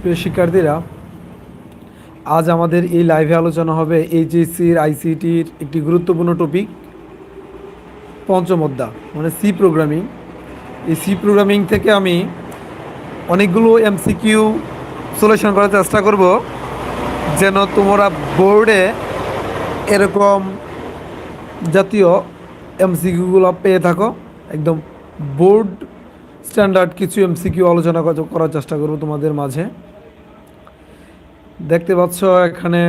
প্রিয় শিক্ষার্থীরা, আজ আমাদের এই লাইভে আলোচনা হবে এইচএসসির আইসিটির একটি গুরুত্বপূর্ণ টপিক পঞ্চম অধ্যায় মানে সি প্রোগ্রামিং এই সি প্রোগ্রামিং থেকে আমি অনেকগুলো এমসিকিউ সলিউশন করার চেষ্টা করব, যেন তোমরা বোর্ডে এরকম জাতীয় এমসিকিউগুলো পেয়ে থাকো। একদম বোর্ড স্ট্যান্ডার্ড কিছু এমসিকিউ আলোচনা করার চেষ্টা করব তোমাদের মাঝে। দেখতে পাচ্ছ এখানে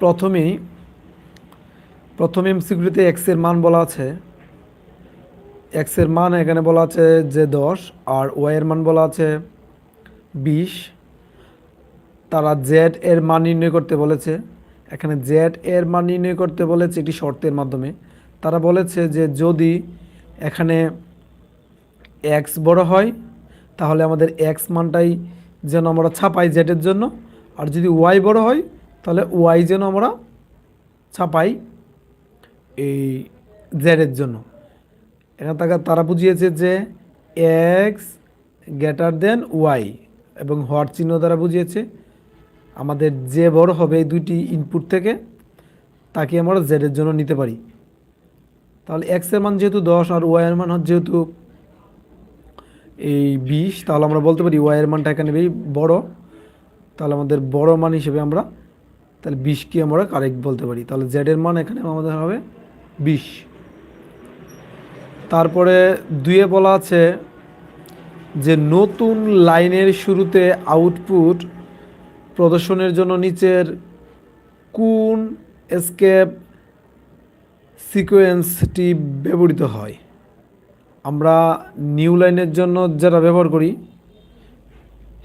প্রথমেই, প্রথম এমসিকিউতে এক্সের মান বলা আছে। এক্সের মান এখানে বলা আছে যে দশ, আর ওয়াইয়ের মান বলা আছে বিশ। তারা জেড এর মান নির্ণয় করতে বলেছে। এখানে জেড এর মান নির্ণয় করতে বলেছে একটি শর্তের মাধ্যমে। তারা বলেছে যে যদি এখানে এক্স বড় হয়, তাহলে আমাদের এক্স মানটাই যেন আমরা ছাপাই জেডের জন্য। আর যদি ওয়াই বড় হয়, তাহলে ওয়াই যেন আমরা ছাপাই এই জেডের জন্য। এখানে তাকে তারা বুঝিয়েছে যে এক্স গ্রেটার দেন ওয়াই এবং হওয়ার চিহ্ন দ্বারা বুঝিয়েছে। আমাদের যে বড় হবে এই দুইটি ইনপুট থেকে, তাকে আমরা জেডের জন্য নিতে পারি। তাহলে এক্সের মান যেহেতু দশ আর ওয়াইয়ের মান যেহেতু এই বিশ, তাহলে আমরা বলতে পারি ওয়াইয়ের মানটা এখানে বড়। তাহলে আমাদের বড় মান হিসেবে আমরা তাহলে বিশকে আমরা কারেক্ট বলতে পারি। তাহলে জেডের মান এখানে আমাদের হবে বিশ। তারপরে দুয়ে বলা আছে যে নতুন লাইনের শুরুতে আউটপুট প্রদর্শনের জন্য নিচের কোন এসকেপ সিকোয়েন্সটি ব্যবহৃত হয়? আমরা নিউ লাইনের জন্য যেটা ব্যবহার করি,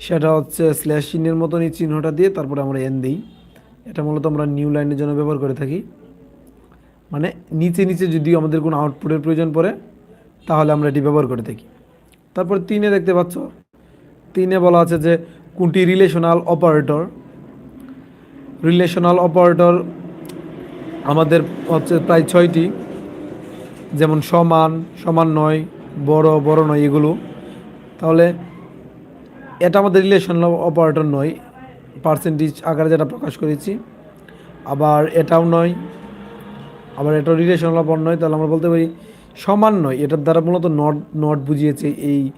সেটা হচ্ছে স্ল্যাশ চিহ্নের মতন এই চিহ্নটা দিয়ে তারপরে আমরা এন দিই। এটা মূলত আমরা নিউ লাইনের জন্য ব্যবহার করে থাকি। মানে নিচে নিচে যদি আমাদের কোনো আউটপুটের প্রয়োজন পড়ে, তাহলে আমরা এটি ব্যবহার করে থাকি। তারপর তিনে দেখতে পাচ্ছ, তিনে বলা আছে যে কোনটি রিলেশনাল অপারেটর রিলেশনাল অপারেটর আমাদের হচ্ছে প্রায় ছয়টি। যেমন সমান সমান নয়, বড় বড় নয়, এগুলো। তাহলে এটা আমাদের রিলেশনাল অপারেটর নয় পার্সেন্টেজ আকারে যেটা প্রকাশ করেছি। আবার এটাও নয়, আবার এটাও রিলেশনাল অপার নয়, তাহলে আমরা বলতে পারি সমান নয়। এটার দ্বারা মূলত নট নট বুঝিয়েছে এই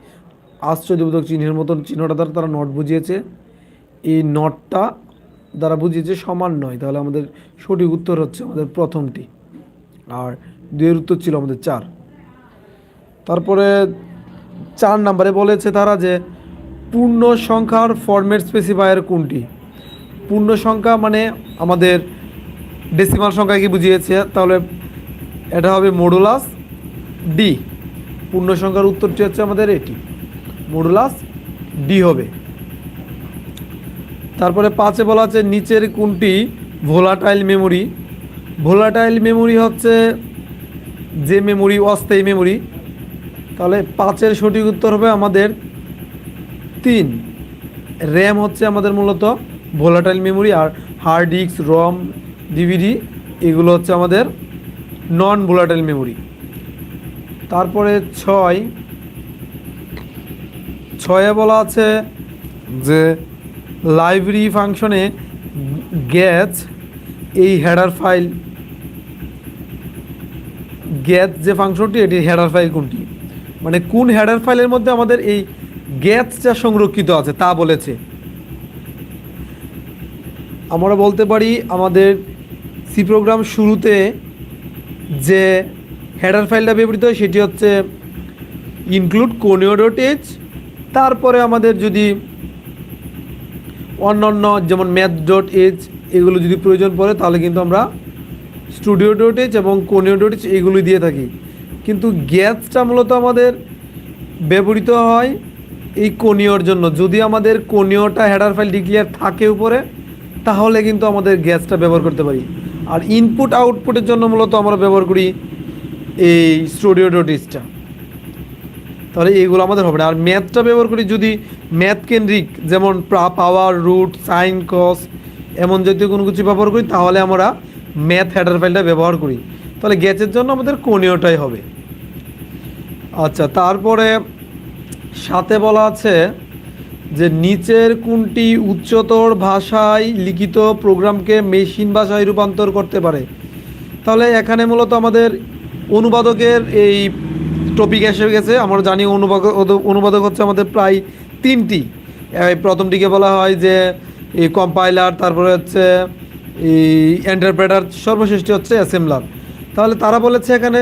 আশ্চর্যবোধক চিহ্নের মতন চিহ্নটা দ্বারা তারা নট বুঝিয়েছে। এই নটটা দ্বারা বুঝিয়েছে সমান নয়। তাহলে আমাদের সঠিক উত্তর হচ্ছে আমাদের প্রথমটি। আর দুইয়ের উত্তর ছিল আমাদের চার। তারপরে চার নাম্বারে বলেছে তারা যে পূর্ণ সংখ্যার ফরম্যাট স্পেসিফায়ার কোনটি? পূর্ণ সংখ্যা মানে আমাদের ডেসিমাল সংখ্যাকে বুঝিয়েছে? তাহলে এটা হবে মডুলাস ডি পূর্ণ সংখ্যার উত্তরটি হচ্ছে আমাদের এটি। মডুলাস ডি হবে। তারপরে পাঁচে বলা আছে নিচের কোনটি? ভোলাটাইল মেমোরি ভোলাটাইল মেমোরি হচ্ছে যে মেমোরি অস্থায়ী মেমোরি তাহলে পাঁচের সঠিক উত্তর হবে আমাদের তিন। র্যাম হচ্ছে আমাদের মূলত ভোলাটাইল মেমোরি আর হার্ড ডিস্ক রম ডিভিডি এগুলো হচ্ছে আমাদের নন ভোলাটাইল মেমোরি তারপরে ছয়। ছয়ে বলা আছে যে লাইব্রেরি ফাংশনে গ্যাচ এই হেডার ফাইল গ্যাচ যে ফাংশনটি এটি হেডার ফাইল কোনটি? মানে কোন হেডার ফাইলের মধ্যে আমাদের এই গ্যাচটা সংরক্ষিত আছে, তা বলেছে। আমরা বলতে পারি, আমাদের সি প্রোগ্রাম শুরুতে যে হেডার ফাইলটা ব্যবহৃত হয়, সেটি হচ্ছে ইনক্লুড কোনিও ডট এইচ তারপরে আমাদের যদি অন্যান্য যেমন ম্যাথ ডট এইচ এগুলো যদি প্রয়োজন পড়ে, তাহলে কিন্তু আমরা স্টুডিও ডট এইচ এবং কোনিও ডট এইচ এগুলো দিয়ে থাকি। কিন্তু গ্যাসটা মূলত আমাদের ব্যবহৃত হয় এই কোনিওর জন্য। যদি আমাদের কোনিওটা হেডার ফাইল ডিক্লিয়ার থাকে উপরে, তাহলে কিন্তু আমাদের গ্যাসটা ব্যবহার করতে পারি। আর ইনপুট আউটপুটের জন্য মূলত আমরা ব্যবহার করি এই স্টুডিও ডট এইচটা তাহলে এইগুলো আমাদের হবে না। আর ম্যাথটা ব্যবহার করি যদি ম্যাথ কেন্দ্রিক, যেমন পাওয়ার, রুট, সাইন, কস, এমন জাতীয় কোনো কিছু ব্যবহার করি, তাহলে আমরা ম্যাথ হেডার ফাইলটা ব্যবহার করি। তাহলে গ্যাসের জন্য আমাদের কোনিওটাই হবে। আচ্ছা তারপরে সাথে বলা আছে যে নিচের কোনটি উচ্চতর ভাষায় লিখিত প্রোগ্রামকে মেশিন ভাষায় রূপান্তর করতে পারে। তাহলে এখানে মূলত আমাদের অনুবাদকের এই টপিক এসে গেছে। আমরা জানি অনুবাদক অনুবাদক হচ্ছে আমাদের প্রায় তিনটি। প্রথমটিকে বলা হয় যে এই কম্পাইলার তারপরে হচ্ছে এই এন্টারপ্রেটার সর্বশ্রেষ্ঠ হচ্ছে অ্যাসেম্বলার তাহলে তারা বলেছে এখানে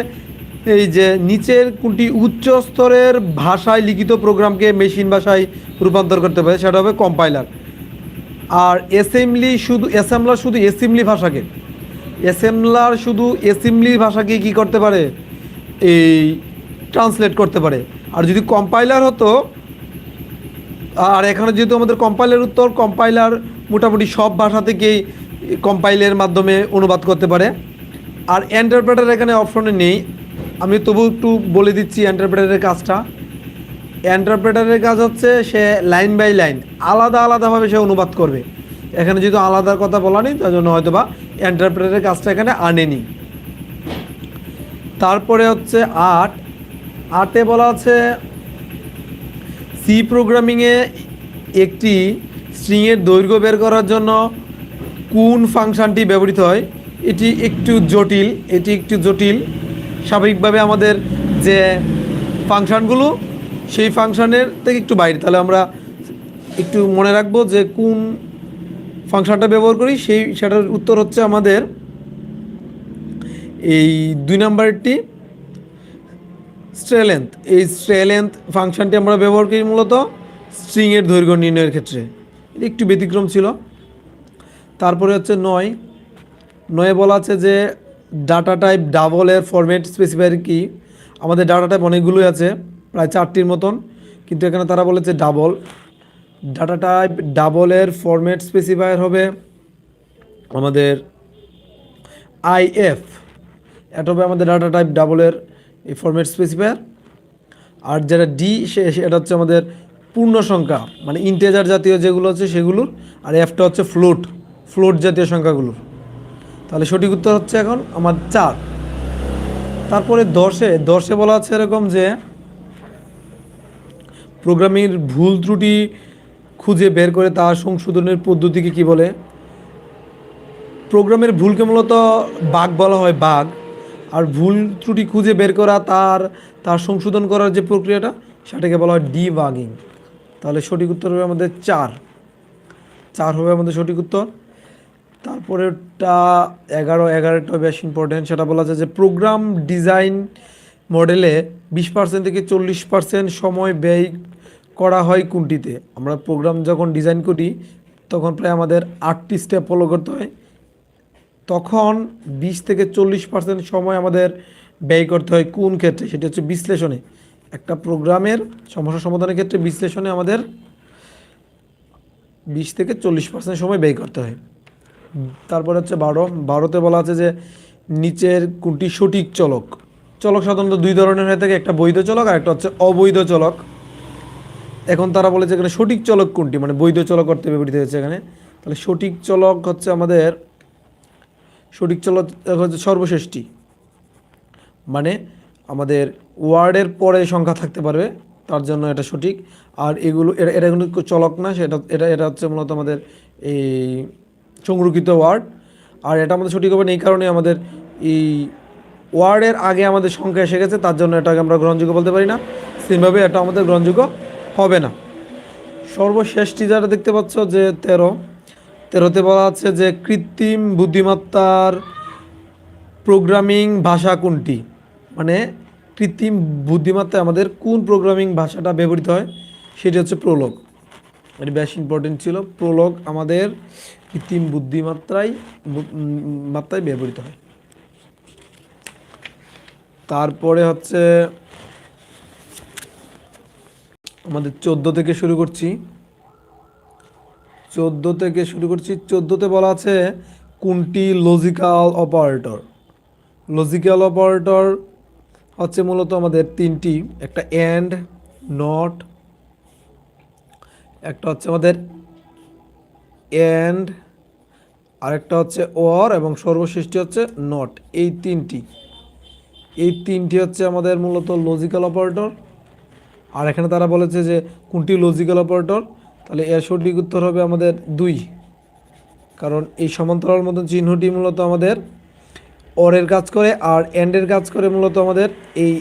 এই যে নিচের কোনটি উচ্চ স্তরের ভাষায় লিখিত প্রোগ্রামকে মেশিন ভাষায় রূপান্তর করতে পারে, সেটা হবে কম্পাইলার আর অ্যাসেম্বলি শুধু অ্যাসেম্বলার শুধু অ্যাসেম্বলি ভাষাকে। অ্যাসেম্বলার শুধু অ্যাসেম্বলি ভাষাকে কি করতে পারে? এই ট্রান্সলেট করতে পারে। আর যদি কম্পাইলার হতো, আর এখানে যেহেতু আমাদের কম্পাইলার উত্তর কম্পাইলার মোটামুটি সব ভাষা থেকেই কম্পাইলের মাধ্যমে অনুবাদ করতে পারে। আর অ্যান্টারপ্রেটার এখানে অপশনে নেই। আমি তবু একটু বলে দিচ্ছি অ্যান্টারপ্রেটারের কাজটা। অ্যান্টারপ্রেটারের কাজ হচ্ছে সে লাইন বাই লাইন আলাদা আলাদাভাবে সে অনুবাদ করবে। এখানে যেহেতু আলাদার কথা বলা নেই, তার জন্য হয়তো বা এন্টারপ্রেটারের কাজটা এখানে আনেনি তারপরে হচ্ছে আট আটে বলা আছে সি প্রোগ্রামিংয়ে একটি স্ট্রিংয়ের দৈর্ঘ্য বের করার জন্য কোন ফাংশনটি ব্যবহৃত হয়, এটি একটু জটিল, এটি একটু জটিল। স্বাভাবিকভাবে আমাদের যে ফাংশানগুলো, সেই ফাংশনের থেকে একটু বাইরে। তাহলে আমরা একটু মনে রাখব যে কোন ফাংশনটা ব্যবহার করি, সেই, সেটার উত্তর হচ্ছে আমাদের এই দুই নাম্বারটি স্ট্রেলেন্থ এই স্ট্রেলেন্থ ফাংশনটি আমরা ব্যবহার করি মূলত স্ট্রিংয়ের দৈর্ঘ্য নির্ণয়ের ক্ষেত্রে। এটা একটু ব্যতিক্রম ছিল। তারপরে হচ্ছে নয়। নয়ে বলা আছে যে ডাটা টাইপ ডাবলের ফরম্যাট স্পেসিফায়ার কি? আমাদের ডাটা টাইপ অনেকগুলোই আছে, প্রায় চারটির মতন, কিন্তু এখানে তারা বলেছে ডাবল ডাটা টাইপ ডাবলের ফরম্যাট স্পেসিফায়ার হবে আমাদের আইএফ এটা হবে আমাদের ডাটা টাইপ ডাবলের এই ফরম্যাট স্পেসিফায়ার আর যেটা ডি সে এটা হচ্ছে আমাদের পূর্ণ সংখ্যা মানে ইন্টেজার জাতীয় যেগুলো আছে সেগুলোর, আর এফটা হচ্ছে ফ্লোট ফ্লোট জাতীয় সংখ্যাগুলোর। তাহলে সঠিক উত্তর হচ্ছে এখন আমার চার। তারপরে দশে দশে বলা আছে এরকম যে প্রোগ্রামের ভুল ত্রুটি খুঁজে বের করে তার সংশোধনের পদ্ধতিকে কি বলে? প্রোগ্রামের ভুলকে মূলত বাঘ বলা হয়, বাঘ। আর ভুল ত্রুটি খুঁজে বের করা তার তার সংশোধন করার যে প্রক্রিয়াটা, সেটাকে বলা হয় ডি বাগিং তাহলে সঠিক উত্তর হবে আমাদের চার। চার হবে আমাদের সঠিক উত্তর। তারপরেটা এগারো, এগারোটা বেশ ইম্পর্টেন্ট সেটা বলা যায় যে প্রোগ্রাম ডিজাইন মডেলে বিশ পার্সেন্ট থেকে চল্লিশ পার্সেন্ট সময় ব্যয় করা হয় কোনটিতে? আমরা প্রোগ্রাম যখন ডিজাইন করি, তখন প্রায় আমাদের আটটি স্টেপ ফলো করতে হয়। তখন বিশ থেকে চল্লিশ পার্সেন্ট সময় আমাদের ব্যয় করতে হয় কোন ক্ষেত্রে? সেটি হচ্ছে বিশ্লেষণে। একটা প্রোগ্রামের সমস্যা সমাধানের ক্ষেত্রে বিশ্লেষণে আমাদের বিশ থেকে চল্লিশ পার্সেন্ট সময় ব্যয় করতে হয়। তারপরে হচ্ছে বারো, বারোতে বলা আছে যে নিচের কোনটি সঠিক চলক? চলক সাধারণত দুই ধরনের হয়ে থাকে, একটা বৈধ চলক আর একটা হচ্ছে অবৈধ চলক। এখন তারা বলেছে এখানে সঠিক চলক কোনটি? মানে বৈধ চলক করতে ব্যবহৃত হয়েছে এখানে। তাহলে সঠিক চলক হচ্ছে আমাদের, সঠিক চলক হচ্ছে সর্বশেষটি মানে আমাদের ওয়ার্ডের পরে সংখ্যা থাকতে পারবে, তার জন্য এটা সঠিক। আর এগুলো এটা এটা কিন্তু চলক না, সেটা, এটা এটা হচ্ছে মূলত আমাদের এই সংরক্ষিত ওয়ার্ড। আর এটা আমাদের সঠিক হবে না, এই কারণে আমাদের এই ওয়ার্ডের আগে আমাদের সংখ্যা এসে গেছে, তার জন্য এটাকে আমরা গ্রহণযোগ্য বলতে পারি না। সেমভাবে এটা আমাদের গ্রহণযোগ্য হবে না। সর্বশেষটি যারা দেখতে পাচ্ছ যে তেরো। তেরোতে বলা আছে যে কৃত্রিম বুদ্ধিমত্তার প্রোগ্রামিং ভাষা কোনটি? মানে কৃত্রিম বুদ্ধিমত্তায় আমাদের কোন প্রোগ্রামিং ভাষাটা ব্যবহৃত হয়? সেটি হচ্ছে প্রোলগ। এটি বেশ ইম্পর্টেন্ট ছিল। প্রোলগ আমাদের কৃত্রিম বুদ্ধিমাত্রায় মাত্রায় ব্যবহৃত হয়। তারপরে হচ্ছে আমাদের চোদ্দ থেকে শুরু করছি। চোদ্দ থেকে শুরু করছি। চোদ্দোতে বলা আছে কোনটি লজিক্যাল অপারেটর লজিক্যাল অপারেটর হচ্ছে মূলত আমাদের তিনটি, একটা অ্যান্ড নট একটা হচ্ছে আমাদের অ্যান্ড আরেকটা হচ্ছে ওর এবং সর্বশেষটি হচ্ছে নট। এই তিনটি। এই তিনটি হচ্ছে আমাদের মূলত লজিক্যাল অপারেটর আর এখানে তারা বলেছে যে কোনটি লজিক্যাল অপারেটর তাহলে এর সঠিক উত্তর হবে আমাদের দুই। কারণ এই সমান্তরাল মতন চিহ্নটি মূলত আমাদের অরের কাজ করে আর এন্ডের কাজ করে মূলত আমাদের এই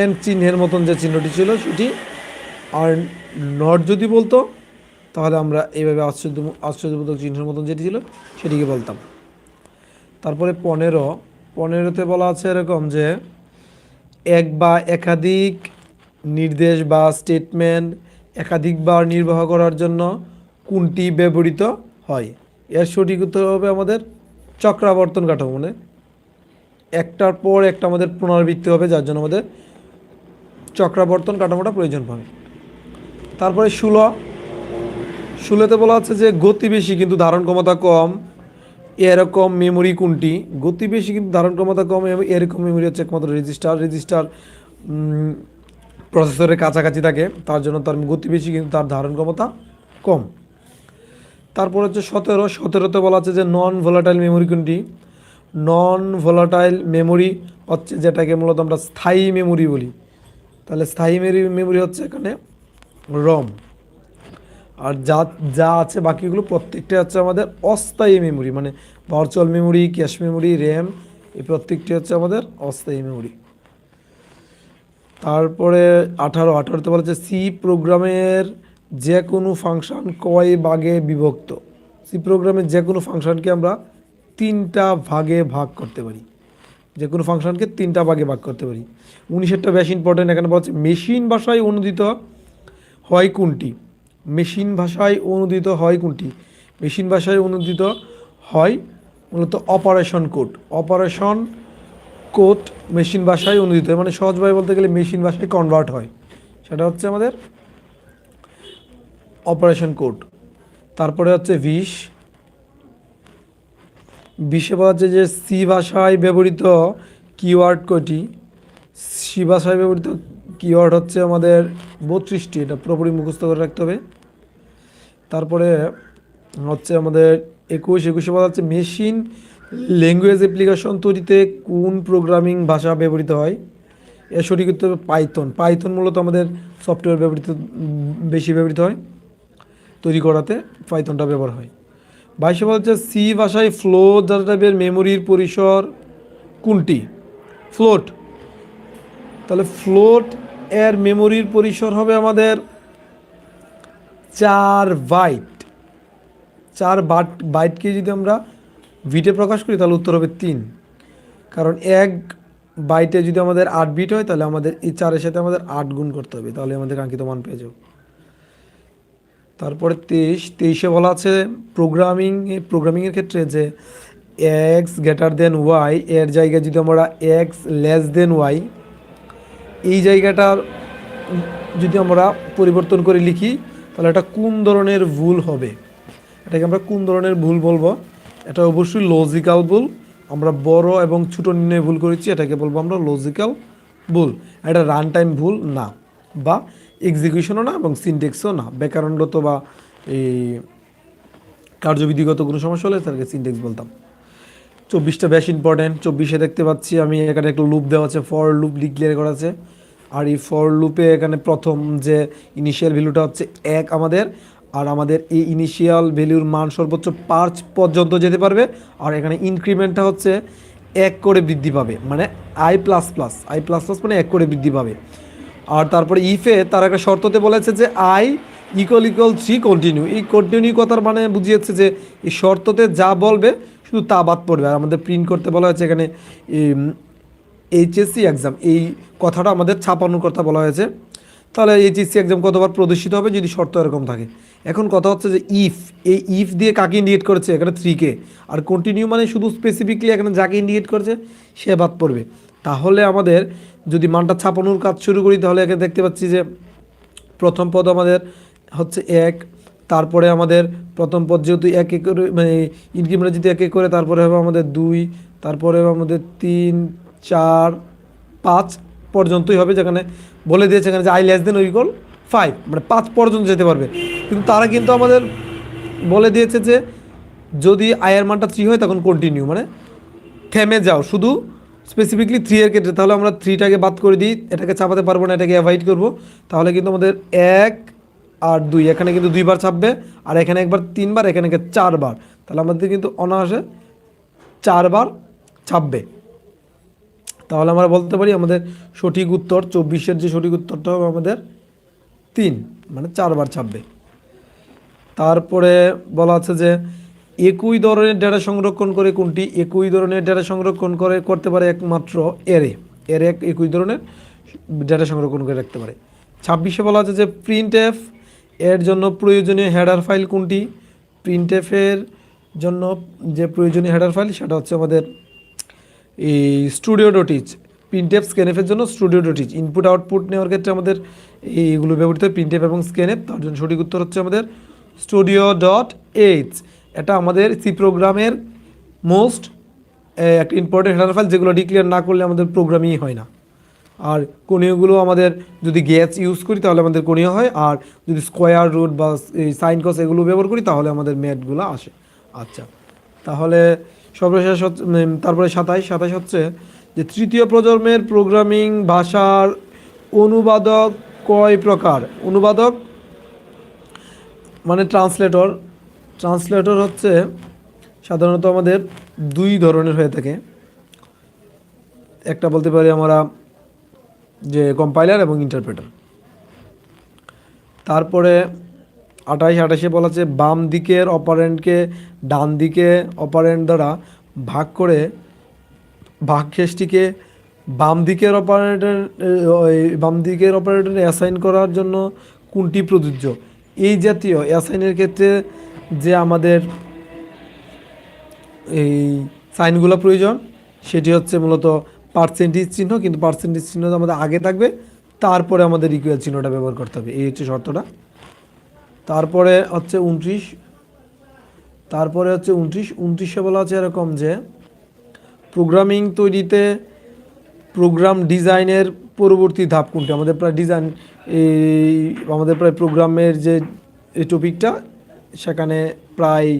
এন চিহ্নের মতন যে চিহ্নটি ছিল সেটি আর নট যদি বলতো তাহলে আমরা এইভাবে আশ্চর্য আশ্চর্যবোধক চিহ্নের মতন যেটি ছিল সেটিকে বলতাম। তারপরে পনেরো, পনেরোতে বলা আছে এরকম যে এক বা একাধিক নির্দেশ বা স্টেটমেন্ট একাধিকবার নির্বাহ করার জন্য কোনটি ব্যবহৃত হয়? এর সঠিক উত্তর হবে আমাদের চক্রাবর্তন কাঠামো মানে একটার পর একটা আমাদের পুনরাবৃত্তি হবে, যার জন্য আমাদের চক্রাবর্তন কাঠামোটা প্রয়োজন হবে তারপরে ষোলো ষোলোতে বলা হচ্ছে যে গতি বেশি কিন্তু ধারণ ক্ষমতা কম, এরকম মেমোরি কোনটি? গতি বেশি কিন্তু ধারণ ক্ষমতা কম এরকম মেমোরি হচ্ছে একমাত্র রেজিস্টার রেজিস্টার প্রসেসরের কাছাকাছি থাকে, তার জন্য তার গতি বেশি কিন্তু তার ধারণ ক্ষমতা কম। তারপর হচ্ছে সতেরো, সতেরোতে বলা আছে যে নন ভোলাটাইল মেমোরি কোনটি? নন ভোলাটাইল মেমোরি হচ্ছে যেটাকে মূলত আমরা স্থায়ী মেমোরি বলি। তাহলে স্থায়ী মেমোরি হচ্ছে এখানে রম আর যা যা আছে বাকিগুলো প্রত্যেকটা হচ্ছে আমাদের অস্থায়ী মেমোরি মানে virtual memory cache memory RAM এই প্রত্যেকটি হচ্ছে আমাদের অস্থায়ী মেমোরি তারপরে আঠারো আঠারোতে বলা হচ্ছে সি প্রোগ্রামের যে কোনো ফাংশন কয় ভাগে বিভক্ত? সি প্রোগ্রামের যে কোনো ফাংশনকে আমরা তিনটা ভাগে ভাগ করতে পারি। যে কোনো ফাংশনকে তিনটা ভাগে ভাগ করতে পারি। উনিশেরটা বেশ ইম্পর্টেন্ট এখানে বলা হচ্ছে মেশিন ভাষায় অনুদিত হয় কোনটি? মেশিন ভাষায় অনুদিত হয় কোনটি? মেশিন ভাষায় অনুদিত হয় মূলত operation code. Operation code machine ভাষায় অনুদিত হয়। মানে সহজভাবে বলতে গেলে মেশিন ভাষায় কনভার্ট হয়। সেটা হচ্ছে আমাদের অপারেশন কোড। তারপরে হচ্ছে বিষ বিশে বলা হচ্ছে যে সি ভাষায় ব্যবহৃত কিওয়ার্ড কয়টি? সি ভাষায় ব্যবহৃত কিওয়ার্ড হচ্ছে আমাদের বত্রিশটি, এটা পুরোপুরি মুখস্থ করে রাখতে হবে। তারপরে হচ্ছে আমাদের একুশ, একুশে বলা হচ্ছে মেশিন ল্যাঙ্গুয়েজ অ্যাপ্লিকেশন তৈরিতে কোন প্রোগ্রামিং ভাষা ব্যবহৃত হয়? এর সঠিক উত্তর হবে পাইথন। পাইথন মূলত আমাদের সফটওয়্যার ব্যবহৃত, বেশি ব্যবহৃত হয়, তৈরি করাতে পাইথনটা ব্যবহার হয়। বাইশে বলা হচ্ছে সি ভাষায় ফ্লো ডাটা টাইপের মেমোরির পরিসর কোনটি? ফ্লোট তাহলে ফ্লোট এর মেমোরির পরিসর হবে আমাদের চার বাইট। চার বাট বাইটকে যদি আমরা বিটে প্রকাশ করি, তাহলে উত্তর হবে তিন। কারণ এক বাইটে যদি আমাদের আট বিট হয়, তাহলে আমাদের এই চারের সাথে আমাদের আট গুণ করতে হবে। তাহলে আমাদের কাঙ্ক্ষিত মান পেয়ে যাব। তারপরে তেইশ, তেইশে বলা আছে প্রোগ্রামিং প্রোগ্রামিংয়ের ক্ষেত্রে যে এক্স গ্রেটার দেন ওয়াই এর জায়গায় যদি আমরা এক্স লেস দেন ওয়াই এই জায়গাটার যদি আমরা পরিবর্তন করে লিখি, তাহলে এটা কোন ধরনের ভুল হবে? এটাকে আমরা কোন ধরনের ভুল বলব? এটা অবশ্যই লজিক্যাল ভুল। আমরা বড় এবং ছোট নির্ণয় ভুল করেছি, এটাকে বলব আমরা লজিক্যাল ভুল। এটা রান টাইম ভুল না, বা এক্সিকিউশনও না এবং সিনটেক্সও না। ব্যাকরণগত বা এই কার্যবিধিগত কোনো সমস্যা হলে তাদেরকে সিনটেক্স বলতাম। চব্বিশটা বেশ ইম্পর্টেন্ট চব্বিশে দেখতে পাচ্ছি আমি এখানে একটা লুপ দেওয়া আছে ফর লুপ ডিক্লেয়ার করা আছে। আর এই ফর লুপে এখানে প্রথম যে ইনিশিয়াল ভ্যালুটা হচ্ছে এক আমাদের, আর আমাদের এই ইনিশিয়াল ভ্যালুর মান সর্বোচ্চ পাঁচ পর্যন্ত যেতে পারবে, আর এখানে ইনক্রিমেন্টটা হচ্ছে এক করে বৃদ্ধি পাবে মানে I plus plus I plus plus মানে এক করে বৃদ্ধি পাবে। আর তারপরে ইফে তার একটা শর্ততে বলেছে যে I equal equal three continue এই কন্টিনিউ কথার মানে বুঝিয়েছে যে এই শর্ততে যা বলবে শুধু তা বাদ পড়বে। আর আমাদের প্রিন্ট করতে বলা হয়েছে এখানে এইচএসসি এক্সাম এই কথাটা আমাদের ছাপানোর কথা বলা হয়েছে। তাহলে এইচএসসি এক্সাম কতবার প্রদর্শিত হবে যদি শর্ত এরকম থাকে? এখন কথা হচ্ছে যে ইফ এই ইফ দিয়ে কাকে ইন্ডিকেট করেছে? এখানে থ্রিকে আর কন্টিনিউ মানে শুধু স্পেসিফিকলি এখানে যাকে ইন্ডিকেট করেছে, সে বাদ পড়বে। তাহলে আমাদের যদি মানটা ছাপানোর কাজ শুরু করি, তাহলে এখানে দেখতে পাচ্ছি যে প্রথম পদ আমাদের হচ্ছে এক তারপরে আমাদের প্রথম পদ যেহেতু এক এক করে মানে ইনক্রিমেন্ট যদি এক এক করে, তারপরে হবে আমাদের দুই, তারপরে হবে আমাদের তিন, চার, পাঁচ পর্যন্তই হবে, যেখানে বলে দিয়েছে এখানে যে I less than equal five মানে পাঁচ পর্যন্ত যেতে পারবে। কিন্তু তারা কিন্তু আমাদের বলে দিয়েছে যে যদি আয়ের মানটা থ্রি হয়, তখন কন্টিনিউ মানে থেমে যাও। শুধু স্পেসিফিকলি থ্রি এর ক্ষেত্রে, তাহলে আমরা থ্রিটাকে বাদ করে দিই, এটাকে চাপাতে পারব না, এটাকে অ্যাভয়েড করব। তাহলে কিন্তু আমাদের এক আর দুই, এখানে কিন্তু দুইবার ছাপবে, আর এখানে একবার তিনবার, এখানে চারবার। তাহলে আমাদের কিন্তু অনায়াসে চারবার ছাপবে। তাহলে আমরা বলতে পারি আমাদের সঠিক উত্তর, চব্বিশের যে সঠিক উত্তরটা হবে আমাদের তিন মানে চারবার ছাপবে। তারপরে বলা আছে যে একই ধরনের ডেটা সংরক্ষণ করে কোনটি? একই ধরনের ডেটা সংরক্ষণ করে করতে পারে একমাত্র এরে এর এক একই ধরনের ডেটা সংরক্ষণ করে রাখতে পারে। ছাব্বিশে বলা আছে যে প্রিন্ট এফ এর জন্য প্রয়োজনীয় হেডার ফাইল কোনটি? প্রিন্ট এফের জন্য যে প্রয়োজনীয় হেডার ফাইল সেটা হচ্ছে আমাদের এই স্টুডিও ডটিচ প্রিন্টেপ স্ক্যানএফের জন্য স্টুডিও ডটিচ ইনপুট আউটপুট নেওয়ার ক্ষেত্রে আমাদের এইগুলো ব্যবহৃত হয় প্রিন্টেপ এবং স্ক্যানএফ তার জন্য সঠিক উত্তর হচ্ছে আমাদের স্টুডিও ডট এইচ এটা আমাদের সি প্রোগ্রামের মোস্ট একটা ইম্পর্টেন্ট হেডার ফাইল যেগুলো ডিক্লেয়ার না করলে আমাদের প্রোগ্রামই হয় না। আর কোণীয়গুলো আমাদের যদি গ্যাস ইউজ করি, তাহলে আমাদের কোণীয় হয়। আর যদি স্কোয়ার রুট বা সাইন কস এগুলো ব্যবহার করি, তাহলে আমাদের ম্যাথগুলো আসে। আচ্ছা তাহলে সর্বশেষ তারপরে সাতাইশ। সাতাইশ হচ্ছে যে তৃতীয় প্রজন্মের প্রোগ্রামিং ভাষার অনুবাদক কয় প্রকার? অনুবাদক মানে ট্রান্সলেটর ট্রান্সলেটর হচ্ছে সাধারণত আমাদের দুই ধরনের হয়ে থাকে। একটা বলতে পারি আমরা যে কম্পাইলার এবং ইন্টারপ্রেটার তারপরে আঠাশ আঠাশে বলা আছে, বাম দিকের অপারেন্টকে ডান দিকে অপারেন্ট দ্বারা ভাগ করে ভাগশেষটিকে বাম দিকের অপারেটর বাম দিকের অপারেটরে অ্যাসাইন করার জন্য কোনটি প্রযোজ্য? এই জাতীয় অ্যাসাইনের ক্ষেত্রে যে আমাদের এই সাইনগুলো প্রয়োজন, সেটি হচ্ছে মূলত পার্সেন্টেজ চিহ্ন, কিন্তু পার্সেন্টেজ চিহ্ন আমাদের আগে থাকবে। তারপরে আমাদের ইকুয়াল চিহ্নটা ব্যবহার করতে হবে। এই হচ্ছে শর্তটা। তারপরে হচ্ছে উনত্রিশ। তারপরে হচ্ছে উনত্রিশ। উনত্রিশে বলা আছে এরকম যে প্রোগ্রামিং তৈরিতে প্রোগ্রাম ডিজাইনের পরবর্তী ধাপ কোনটি? আমাদের প্রায় ডিজাইন এই আমাদের প্রায় প্রোগ্রামের যে টপিকটা সেখানে প্রায়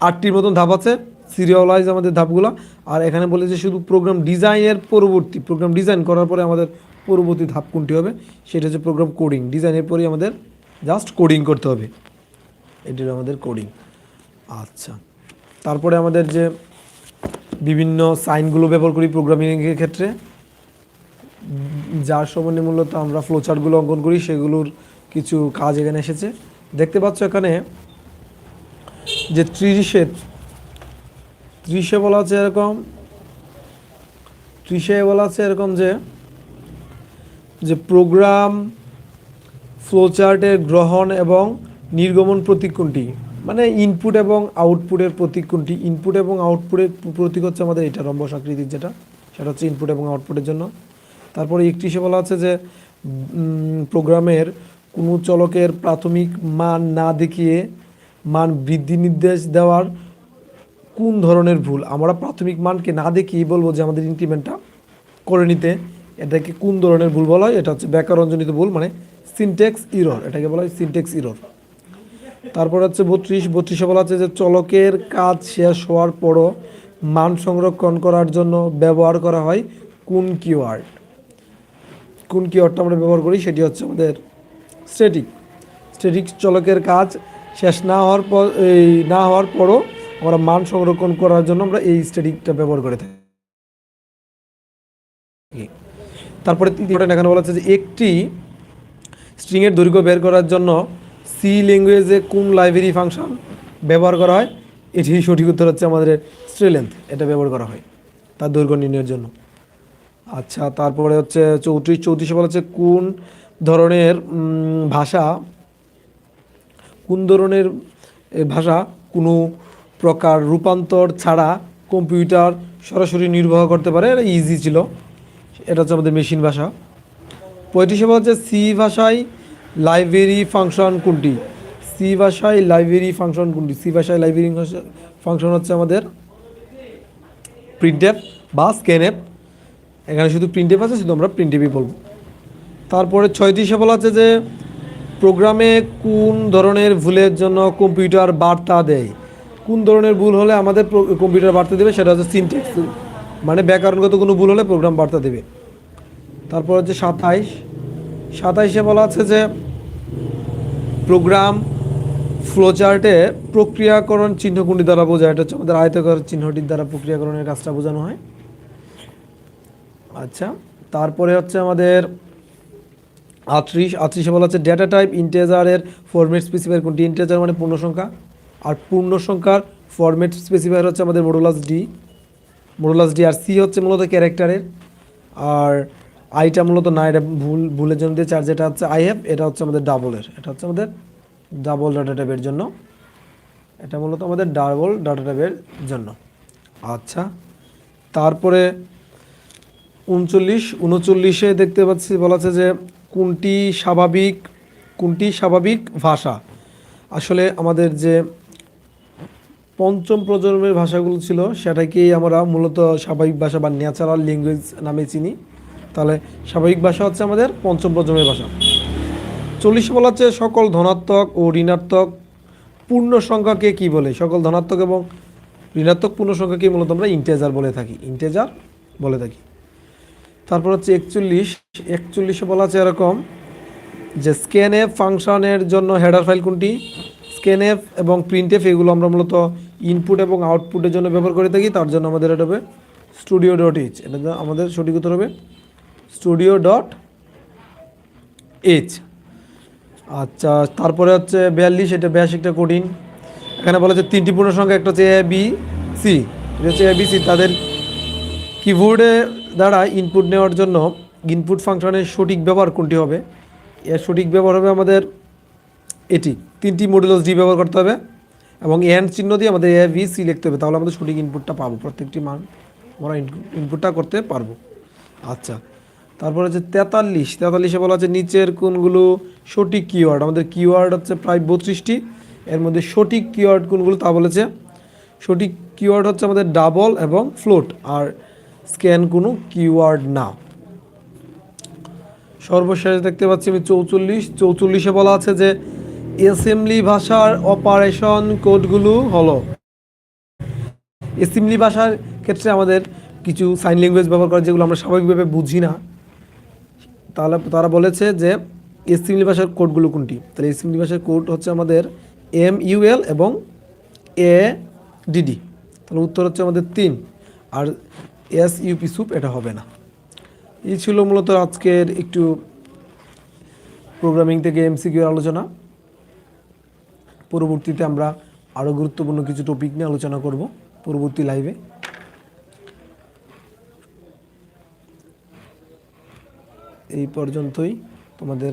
আটটির মতন ধাপ আছে। সিরিয়ালাইজ আমাদের ধাপগুলো। আর এখানে বলে যে শুধু প্রোগ্রাম ডিজাইনের পরবর্তী প্রোগ্রাম ডিজাইন করার পরে আমাদের পরবর্তী ধাপ কোনটি হবে? সেটা হচ্ছে প্রোগ্রাম কোডিং ডিজাইনের পরেই আমাদের জাস্ট কোডিং করতে হবে। এটির আমাদের কোডিং আচ্ছা। তারপরে আমাদের যে বিভিন্ন সাইনগুলো ব্যবহার করি প্রোগ্রামিংয়ের ক্ষেত্রে, যার সম্বন্ধে মূলত আমরা ফ্লোচার্টগুলো অঙ্কন করি, সেগুলোর কিছু কাজ এখানে এসেছে। দেখতে পাচ্ছ এখানে যে ত্রিশে ত্রিশে বলা আছে এরকম, ত্রিশে বলা আছে এরকম যে যে প্রোগ্রাম ফ্লোচার্টের গ্রহণ এবং নির্গমন প্রতীক কোনটি মানে ইনপুট এবং আউটপুটের প্রতীক কোনটি ইনপুট এবং আউটপুটের প্রতীক হচ্ছে আমাদের এটা রম্বস আকৃতির যেটা, সেটা হচ্ছে ইনপুট এবং আউটপুটের জন্য। তারপরে একত্রিশে বলা আছে যে প্রোগ্রামের কোনো চলকের প্রাথমিক মান না দেখিয়ে মান বৃদ্ধি নির্দেশ দেওয়ার কোন ধরনের ভুল? আমরা প্রাথমিক মানকে না দেখিয়ে বলব যে আমাদের ইনক্রিমেন্টটা করে নিতে। এটাকে কোন ধরনের ভুল বলা হয়? এটা হচ্ছে ব্যাকরণজনিত ভুল মানে সিনটেক্স ইরর এটাকে বলা হয় সিনটেক্স ইরর তারপর হচ্ছে বত্রিশ। বত্রিশে বলা আছে যে চলকের কাজ শেষ হওয়ার পরও মান সংরক্ষণ করার জন্য ব্যবহার করা হয় কোন কিওয়ার্ড কোন কিওয়ার্ডটা আমরা ব্যবহার করি? সেটি হচ্ছে আমাদের স্ট্যাটিক স্ট্যাটিক চলকের কাজ শেষ না হওয়ার পর এই না হওয়ার পরও আমরা মান সংরক্ষণ করার জন্য আমরা এই স্ট্যাটিকটা ব্যবহার করে থাকি। তারপরে তৃতীয়টা এখানে বলা হচ্ছে যে একটি স্ট্রিংয়ের দৈর্ঘ্য বের করার জন্য সি ল্যাঙ্গুয়েজে কোন লাইব্রেরি ফাংশন ব্যবহার করা হয়? এটি সঠিক উত্তর হচ্ছে আমাদের স্ট্রেলেন্থ এটা ব্যবহার করা হয় তার দৈর্ঘ্য নির্ণয়ের জন্য। আচ্ছা তারপরে হচ্ছে চৌত্রিশ, চৌত্রিশে বলা হচ্ছে কোন ধরনের ভাষা, কোন ধরনের ভাষা কোনো প্রকার রূপান্তর ছাড়া কম্পিউটার সরাসরি নির্বাহ করতে পারে, এটা ইজি ছিল। এটা হচ্ছে আমাদের মেশিন ভাষা। পঁয়ত্রিশে বলা হচ্ছে সি ভাষায় লাইব্রেরি ফাংশন কোনটি? সি ভাষায় লাইব্রেরি ফাংশন কোনটি? সি ভাষায় লাইব্রেরি ফাংশন হচ্ছে আমাদের প্রিন্টেপ বা স্ক্যানএপ এখানে শুধু প্রিন্টেপ আছে, শুধু আমরা প্রিন্টেপই বলব। তারপরে ছয়ত্রিশে বলা আছে যে প্রোগ্রামে কোন ধরনের ভুলের জন্য কম্পিউটার বার্তা দেয়? কোন ধরনের ভুল হলে আমাদের কম্পিউটার বার্তা দেবে, সেটা হচ্ছে সিনটেক্স মানে ব্যাকরণগত কোনো ভুল হলে প্রোগ্রাম বার্তা দেবে। তারপর হচ্ছে সাতাইশ। সাতাইশে বলা আছে যে প্রোগ্রাম ফ্লোচার্টে প্রক্রিয়াকরণ চিহ্ন দ্বারা বোঝায়? এটা হচ্ছে আমাদের আয়তকর চিহ্নটির দ্বারা প্রক্রিয়াকরণের কাজটা বোঝানো হয়। আচ্ছা তারপরে হচ্ছে আমাদের আটত্রিশ। আটত্রিশে বলা হচ্ছে ডেটা টাইপ ইন্টেজারের ফরম্যাট স্পেসিফায়ার কোনটি? ইন্টেজার মানে পূর্ণ সংখ্যা। আর পূর্ণ সংখ্যার ফরম্যাট স্পেসিফায়ার হচ্ছে আমাদের মোডোলাস ডি মডুলাস ডি আর সি হচ্ছে মূলত ক্যারেক্টারের। আর আইটা মূলত না, এটা ভুল, ভুলের জন্য দিয়ে চার যেটা হচ্ছে আই হ্যাভ এটা হচ্ছে আমাদের ডাবলের এটা হচ্ছে আমাদের ডাবল ডাটা টাইপের জন্য। এটা মূলত আমাদের ডাবল ডাটা টাইপের জন্য। আচ্ছা তারপরে উনচল্লিশ, উনচল্লিশে দেখতে পাচ্ছি বলা আছে যে কোনটি স্বাভাবিক কোনটি স্বাভাবিক ভাষা? আসলে আমাদের যে পঞ্চম প্রজন্মের ভাষাগুলো ছিল, সেটাকেই আমরা মূলত স্বাভাবিক ভাষা বা ন্যাচারাল ল্যাঙ্গুয়েজ নামে চিনি। তাহলে স্বাভাবিক ভাষা হচ্ছে আমাদের পঞ্চম প্রজন্মের ভাষা। চল্লিশে বলা হচ্ছে সকল ধনাত্মক ও ঋণাত্মক পূর্ণ সংখ্যাকে কি বলে? সকল ধনাত্মক এবং ঋণাত্মক পূর্ণ সংখ্যাকে মূলত আমরা ইন্টেজার বলে থাকি। ইন্টেজার বলে থাকি। তারপর হচ্ছে একচল্লিশ। একচল্লিশে বলা আছে এরকম যে স্ক্যানএফ ফাংশনের জন্য হেডার ফাইল কোনটি? স্ক্যানএফ এবং প্রিন্টএফ এগুলো আমরা মূলত ইনপুট এবং আউটপুটের জন্য ব্যবহার করে থাকি, তার জন্য আমাদের এটা হবে স্টুডিও ডট এইচ এটা আমাদের সঠিক উত্তর হবে স্টুডিও ডট এইচ আচ্ছা তারপরে হচ্ছে বিয়াল্লিশ, এটা বেসিকটা কঠিন। এখানে বলা হচ্ছে তিনটি পূর্ণ সংখ্যা একটা হচ্ছে এ বি সি এটা হচ্ছে এ বি সি তাদের কিবোর্ডে দ্বারা ইনপুট নেওয়ার জন্য ইনপুট ফাংশনের সঠিক ব্যবহার কোনটি হবে? এর সঠিক ব্যবহার হবে আমাদের এটি। তিনটি মডুলাস ডি ব্যবহার করতে হবে। এবং এন চিহ্ন দিয়ে আমাদের এ ভি সি লিখতে হবে, তাহলে আমাদের সঠিক ইনপুটটা পাবো, প্রত্যেকটি মান আমরা ইনপুটটা করতে পারব। আচ্ছা তারপরে হচ্ছে তেতাল্লিশ, তেতাল্লিশে বলা আছে নিচের কোনগুলো সঠিক কিওয়ার্ড আমাদের কিওয়ার্ড হচ্ছে প্রায় বত্রিশটি, এর মধ্যে সঠিক কিওয়ার্ড কোনগুলো তা বলেছে, সঠিক কিওয়ার্ড হচ্ছে আমাদের ডাবল এবং ফ্লোট আর স্ক্যান কোনো কিওয়ার্ড না। সর্বশেষ দেখতে পাচ্ছি আমি চৌচল্লিশ, চৌচল্লিশে বলা আছে যে অ্যাসেম্বলি ভাষার অপারেশন কোডগুলো হলো। অ্যাসেম্বলি ভাষার ক্ষেত্রে আমাদের কিছু সাইন ল্যাঙ্গুয়েজ ব্যবহার করে যেগুলো আমরা স্বাভাবিকভাবে বুঝি না। তাহলে তারা বলেছে যে অ্যাসেম্বলি ভাষার কোডগুলো কোনটি? তাহলে অ্যাসেম্বলি ভাষার কোড হচ্ছে আমাদের এম ইউএল এবং এ ডিডি তাহলে উত্তর হচ্ছে আমাদের তিন, আর এস ইউপি সুপ এটা হবে না। এই ছিল মূলত আজকের একটু প্রোগ্রামিং থেকে এমসিকিউ আলোচনা। পরবর্তীতে আমরা আরও গুরুত্বপূর্ণ কিছু টপিক নিয়ে আলোচনা করব পরবর্তী লাইভে এই পর্যন্তই তোমাদের